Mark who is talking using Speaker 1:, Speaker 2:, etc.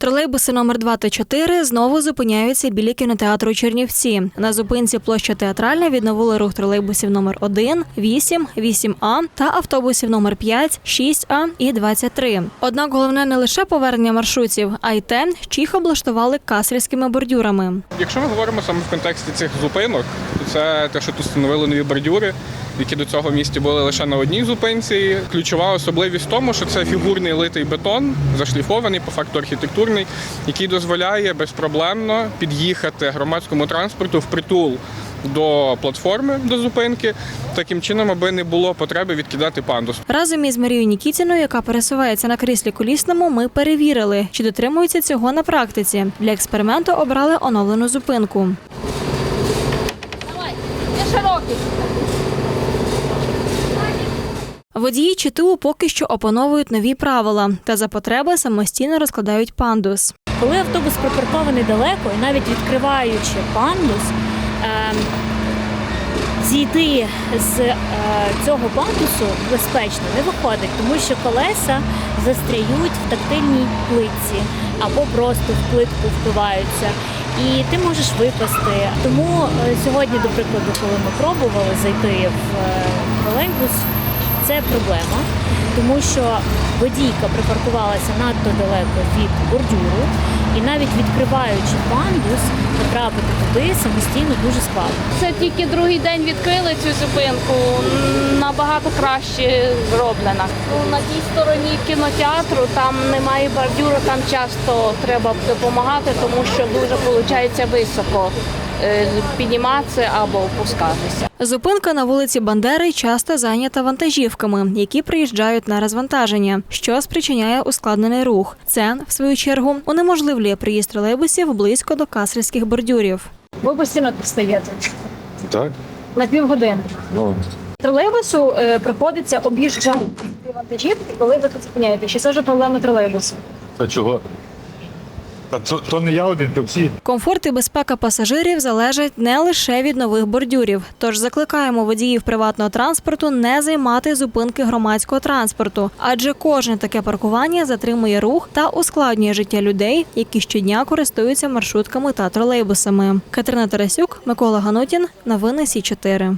Speaker 1: Тролейбуси номер 2 та 4 знову зупиняються біля кінотеатру Чернівці. На зупинці площа театральна відновили рух тролейбусів номер 1, 8, 8А та автобусів номер 5, 6А і 23. Однак головне не лише повернення маршрутів, а й те, що їх облаштували касрівськими бордюрами.
Speaker 2: Якщо ми говоримо саме в контексті цих зупинок, то це те, що тут встановили нові бордюри, які до цього в місті були лише на одній зупинці. Ключова особливість в тому, що це фігурний литий бетон, зашліфований, по факту архітектурний, який дозволяє безпроблемно під'їхати громадському транспорту в притул до платформи до зупинки, таким чином, аби не було потреби відкидати пандус.
Speaker 1: Разом із Марією Нікітіною, яка пересувається на кріслі колісному, ми перевірили, чи дотримуються цього на практиці. Для експерименту обрали оновлену зупинку. Водії ЧТУ поки що опановують нові правила та за потреби самостійно розкладають пандус.
Speaker 3: Коли автобус припаркований далеко, і навіть відкриваючи пандус, ем, зійти з е, цього пандусу безпечно не виходить, тому що колеса застряють в тактильній плитці або просто в плитку впиваються. І ти можеш випасти. Тому е, сьогодні, до прикладу, коли ми пробували зайти в е, тролейбус, це проблема, тому що водійка припаркувалася надто далеко від бордюру, і навіть відкриваючи пандус, потрапити туди самостійно дуже складно.
Speaker 4: Це тільки другий день відкрили цю зупинку. Набагато краще зроблена. Ну, на тій стороні кінотеатру там немає бордюру, там часто треба допомагати, тому що дуже виходить високо підніматися або опускатися.
Speaker 1: Зупинка на вулиці Бандери часто зайнята вантажівками, які приїжджають на розвантаження, що спричиняє ускладнений рух. Це, в свою чергу, унеможливлює приїзд тролейбусів близько до касрівських бордюрів.
Speaker 5: Ви постійно тут стоїте
Speaker 6: Так,
Speaker 5: на півгодини.
Speaker 6: ну
Speaker 5: Тролейбусу е, приходиться об'їжджати вантажівки, коли ви тут зупиняєте. Чи це вже проблема тролейбусу?
Speaker 6: та чого? Та то, то не я один, то всі.
Speaker 1: Комфорт і безпека пасажирів залежать не лише від нових бордюрів. Тож закликаємо водіїв приватного транспорту не займати зупинки громадського транспорту, адже кожне таке паркування затримує рух та ускладнює життя людей, які щодня користуються маршрутками та тролейбусами. Катерина Тарасюк, Микола Ганутін, новини Сі 4